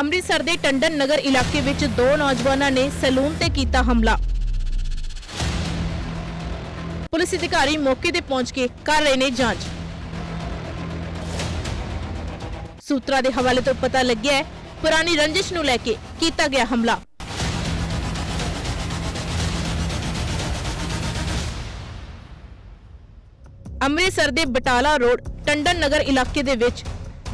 ਅੰਮ੍ਰਿਤਸਰ ਦੇ ਟੰਡਨ ਨਗਰ ਇਲਾਕੇ ਵਿੱਚ ਦੋ ਨੌਜਵਾਨਾਂ ਨੇ ਸੈਲੂਨ ਤੇ ਕੀਤਾ ਹਮਲਾ। ਪੁਲਿਸ ਅਧਿਕਾਰੀ ਮੌਕੇ ਤੇ ਪਹੁੰਚ ਕੇ ਕਰ ਰਹੇ ਨੇ ਜਾਂਚ। ਸੂਤਰਾਂ ਦੇ ਹਵਾਲੇ ਤੋਂ ਪਤਾ ਲੱਗਿਆ ਹੈ, ਪੁਰਾਣੀ ਰੰਜਿਸ਼ ਨੂੰ ਲੈ ਕੇ ਕੀਤਾ ਗਿਆ ਹਮਲਾ। ਅੰਮ੍ਰਿਤਸਰ ਦੇ ਬਟਾਲਾ ਰੋਡ, ਟੰਡਨ ਨਗਰ ਇਲਾਕੇ ਦੇ ਵਿੱਚ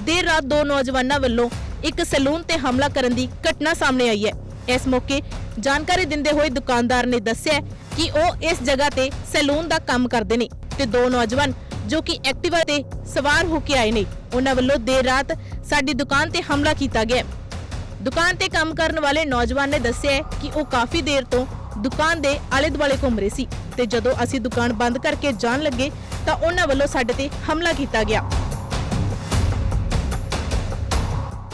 ਦੇਰ ਰਾਤ ਦੋ ਨੌਜਵਾਨਾਂ ਵੱਲੋਂ ਇੱਕ ਸੈਲੂਨ ਤੇ ਹਮਲਾ ਕਰਨ ਦੀ ਘਟਨਾ ਸਾਹਮਣੇ ਆਈ ਹੈ। ਇਸ ਮੌਕੇ ਜਾਣਕਾਰੀ ਦਿੰਦੇ ਹੋਏ ਦੁਕਾਨਦਾਰ ਨੇ ਦੱਸਿਆ ਕਿ ਉਹ ਇਸ ਜਗ੍ਹਾ ਤੇ ਸੈਲੂਨ ਦਾ ਕੰਮ ਕਰਦੇ ਨੇ ਤੇ ਦੋ ਨੌਜਵਾਨ ਜੋ ਕਿ ਐਕਟਿਵਾ ਤੇ ਸਵਾਰ ਹੋ ਕੇ ਆਏ ਨੇ, ਉਹਨਾਂ ਵੱਲੋਂ ਦੇਰ ਰਾਤ ਸਾਡੀ ਦੁਕਾਨ ਤੇ ਹਮਲਾ ਕੀਤਾ ਗਿਆ। ਦੁਕਾਨ ਤੇ ਕੰਮ ਕਰਨ ਵਾਲੇ ਨੌਜਵਾਨ ਨੇ ਦੱਸਿਆ ਕਿ ਉਹ ਕਾਫੀ ਦੇਰ ਤੋਂ ਦੁਕਾਨ ਦੇ ਆਲੇ ਦੁਆਲੇ ਘੁੰਮ ਰਹੇ ਸੀ ਤੇ ਜਦੋਂ ਅਸੀਂ ਦੁਕਾਨ ਬੰਦ ਕਰਕੇ ਜਾਣ ਲੱਗੇ ਤਾਂ ਉਹਨਾਂ ਵੱਲੋਂ ਸਾਡੇ ਤੇ ਹਮਲਾ ਕੀਤਾ ਗਿਆ।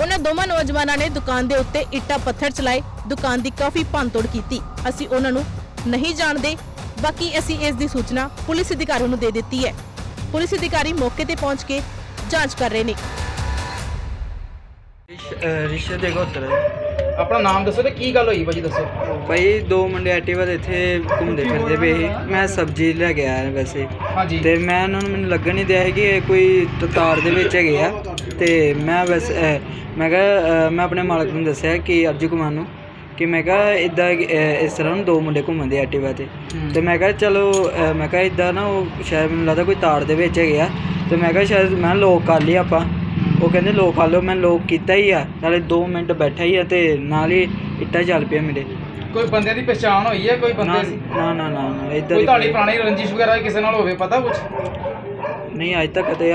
ਉਹਨਾਂ ਦੋਵਾਂ ਨੌਜਵਾਨਾਂ ਨੇ ਦੁਕਾਨ ਦੇ ਉੱਤੇ ਇੱਟਾਂ ਪੱਥਰ ਚਲਾਏ ਦੁਕਾਨ ਦੀ ਕਾਫੀ ਭੰਨਤੋੜ ਕੀਤੀ। ਅਸੀਂ ਉਹਨਾਂ ਨੂੰ ਨਹੀਂ ਜਾਣਦੇ ਬਾਕੀ ਅਸੀਂ ਇਸ ਦੀ ਸੂਚਨਾ ਪੁਲਿਸ ਅਧਿਕਾਰੀਆਂ ਨੂੰ ਦੇ ਦਿੱਤੀ ਹੈ। ਪੁਲਿਸ ਅਧਿਕਾਰੀ ਮੌਕੇ ਤੇ ਪਹੁੰਚ ਕੇ ਜਾਂਚ ਕਰ ਰਹੇ ਨੇ। ਰਿਸ਼ਤੇ ਦੇ ਗੋਤਰ ਆਪਣਾ ਨਾਮ ਦੱਸੋ ਤੇ ਕੀ ਗੱਲ ਹੋਈ ਭਾਜੀ ਦੱਸੋ। ਭਾਈ ਦੋ ਮੁੰਡੇ ਐਕਟਿਵਾ ਦੇ ਇੱਥੇ ਘੁੰਮਦੇ ਫਿਰਦੇ ਪਏ ਸੀ। ਮੈਂ ਸਬਜ਼ੀ ਲੈ ਕੇ ਆਇਆ ਵੈਸੇ। ਹਾਂਜੀ। ਤੇ ਮੈਂ ਉਹਨਾਂ ਨੂੰ ਮੈਨੂੰ ਲੱਗਣ ਨਹੀਂ ਦਿਆ ਸੀ ਕਿ ਇਹ ਕੋਈ ਤ- ਤਾਰ ਦੇ ਵਿੱਚ ਹੈਗੇ ਆ। ਤੇ ਮੈਂ ਬਸ ਮੈਂ ਕਿਹਾ ਮੈਂ ਆਪਣੇ ਮਾਲਕ ਨੂੰ ਦੱਸਿਆ ਕਿ ਅਰਜੂ ਕੁਮਾਰ ਨੂੰ ਕਿ ਮੈਂ ਕਿਹਾ ਇਦਾਂ ਇਸ ਤਰ੍ਹਾਂ ਦੋ ਮੁੰਡੇ ਘੁੰਮਦੇ ਐਕਟਿਵਾ ਤੇ। ਤੇ ਮੈਂ ਕਿਹਾ ਚਲੋ ਮੈਂ ਕਿਹਾ ਇਦਾਂ ਨਾ ਉਹ ਸ਼ਾਇਦ ਮੈਨੂੰ ਲੱਗਦਾ ਕੋਈ ਤਾਰ ਦੇ ਵਿੱਚ ਹੈਗੇ ਆ। ਤੇ ਮੈਂ ਕਿਹਾ ਸ਼ਾਇਦ ਮੈਂ ਲੋਕ ਕਰ ਲਈ ਆਪਾਂ। ਉਹ ਕਹਿੰਦੇ ਲੋਕ ਕਰ ਲਓ ਮੈਂ ਲੋਕ ਕੀਤਾ ਹੀ ਆ। ਨਾਲੇ 2 ਮਿੰਟ ਬੈਠਾ ਹੀ ਆ ਤੇ ਨਾਲ ਹੀ ਇੱਟਾਂ ਚੱਲ ਪਿਆ ਮੇਰੇ। ਕੋਈ ਬੰਦੇ ਦੀ ਪਛਾਣ ਹੋਈ ਹੈ ਕੋਈ ਬੰਦੇ ਨਾ ਨਾ ਨਾ ਨਾ ਇਦਾਂ ਕੋਈ ਤੁਹਾਡੀ ਪੁਰਾਣੀ ਰੰਜਿਸ਼ ਵਗੈਰਾ ਕਿਸੇ ਨਾਲ ਹੋਵੇ ਪਤਾ ਕੁਝ ਨਹੀਂ ਅੱਜ ਤੱਕ ਤੇ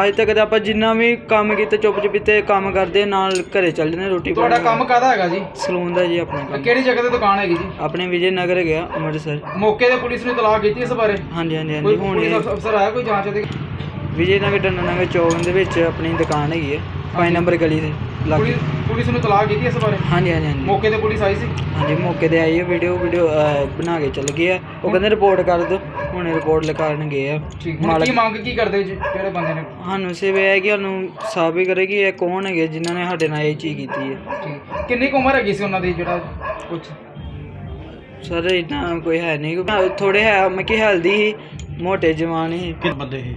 ਅੱਜ ਤੱਕ ਤੇ ਆਪਾਂ ਜਿੰਨਾ ਵੀ ਕੰਮ ਕੀਤਾ ਚੁੱਪ ਚੁਪੀਤੇ ਕੰਮ ਕਰਦੇ ਨਾਲ ਘਰੇ ਚੱਲ ਜਨੇ ਰੋਟੀ ਤੁਹਾਡਾ ਕੰਮ ਕਾਹਦਾ ਹੈਗਾ ਜੀ? ਸਲੂਨ ਦਾ ਜੀ ਆਪਣਾ ਕੰਮ। ਕਿਹੜੀ ਜਗ੍ਹਾ ਤੇ ਦੁਕਾਨ ਹੈਗੀ ਜੀ? ਆਪਣੇ ਵਿਜੇ ਨਗਰ ਗਿਆ ਅੰਮ੍ਰਿਤਸਰ। ਮੌਕੇ ਤੇ ਪੁਲਿਸ ਨੇ ਤਲਾਕ ਕੀਤੀ ਇਸ ਬਾਰੇ? ਹਾਂਜੀ ਹਾਂਜੀ ਹਾਂਜੀ ਹੁਣ ਇਹ ਅਫ- ਅਫਸਰ ਆਇਆ ਕੋਈ ਜਾਂਚ ਦੇ? ਵਿਜੇ ਨਗਰ ਟੰਨਾ ਨਗਰ ਚੌਕ ਦੇ ਵਿੱਚ ਆਪਣੀ ਦੁਕਾਨ ਹੈਗੀ ਹੈ 5 ਨੰਬਰ ਗਲੀ ਦੇ ਲਾਗੇ। ਪੁਲਿਸ ਨੂੰ ਤਲਾਕ ਕੀਤੀ ਇਸ ਬਾਰੇ? ਹਾਂਜੀ ਹਾਂਜੀ ਹਾਂਜੀ। ਮੌਕੇ ਤੇ ਪੁਲਿਸ ਆਈ ਸੀ? ਹਾਂਜੀ ਮੌਕੇ ਤੇ ਆਈ ਹੈ ਵੀਡੀਓ ਵੀਡੀਓ ਬਣਾ ਕੇ ਚੱਲ ਗਏ ਆ ਉਹ ਕਹਿੰਦੇ ਰਿਪੋਰਟ ਕਰ ਦਿਓ। ਹੁਣ ਰਿਪੋਰਟ ਲਿਖਾਣ ਗਏ ਆ। ਠੀਕ ਹੁਣ ਕੀ ਮੰਗ ਕੀ ਕਰਦੇ ਜੀ ਜਿਹੜੇ ਬੰਦੇ ਨੇ? ਸਾਨੂੰ ਸਿਰਫ ਇਹ ਹੈ ਕਿ ਸਾਨੂੰ ਸਾਬਿਤ ਕਰੇ ਕਿ ਇਹ ਕੌਣ ਹੈਗੇ ਜਿਨ੍ਹਾਂ ਨੇ ਸਾਡੇ ਨਾਲ ਇਹ ਚੀਜ਼ ਕੀਤੀ ਹੈ। ਠੀਕ। ਕਿੰਨੀ ਕੁ ਉਮਰ ਹੈਗੀ ਸੀ ਉਹਨਾਂ ਦੀ ਜਿਹੜਾ ਕੁਝ ਸਰ ਇਦਾਂ ਕੋਈ ਹੈ ਨਹੀਂ। ਥੋੜੇ ਹੈ ਮੈਂ ਕਿ ਹੈਲਦੀ ਸੀ ਮੋਟੇ ਜਵਾਨ ਸੀ। ਕਿ ਬੰਦੇ ਇਹ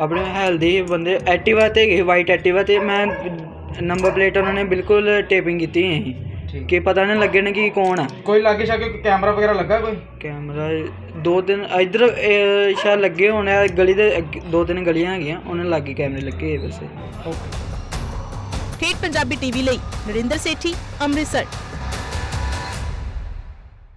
ਆਪਣੇ ਹੈਲਦੀ ਸੀ ਬੰਦੇ ਐਕਟਿਵਾ ਤੇ ਗਏ ਵਾਈਟ ਐਕਟਿਵਾ ਤੇ ਮੈਂ ਨੰਬਰ ਪਲੇਟ ਉਹਨਾਂ ਨੇ ਬਿਲਕੁਲ ਟੇਪਿੰਗ ਕੀਤੀ ਹੋਈ ਸੀ ਠੀਕ। ਕਿ ਪਤਾ ਨਹੀਂ ਲੱਗੇ ਨਾ ਕਿ ਕੌਣ ਆ। ਕੋਈ ਲਾਗੇ ਛਾਗੇ ਕੋਈ ਕੈਮਰਾ ਵਗੈਰਾ ਲੱਗਾ ਕੋਈ? ਕੈਮਰਾ ਦੋ ਤਿੰਨ ਇਧਰ ਸ਼ਾਇਦ ਲੱਗੇ ਹੋਣੇ ਆ ਗਲੀ ਦੇ ਅੱਗੇ ਦੋ ਤਿੰਨ ਗਲੀਆਂ ਹੈਗੀਆਂ ਉਹਨਾਂ ਲਾਗੇ ਕੈਮਰੇ ਲੱਗੇ ਹੋਏ ਵੈਸੇ। ਠੇਠ ਪੰਜਾਬੀ ਟੀਵੀ ਲਈ ਨਰਿੰਦਰ ਸੇਠੀ ਅੰਮ੍ਰਿਤਸਰ।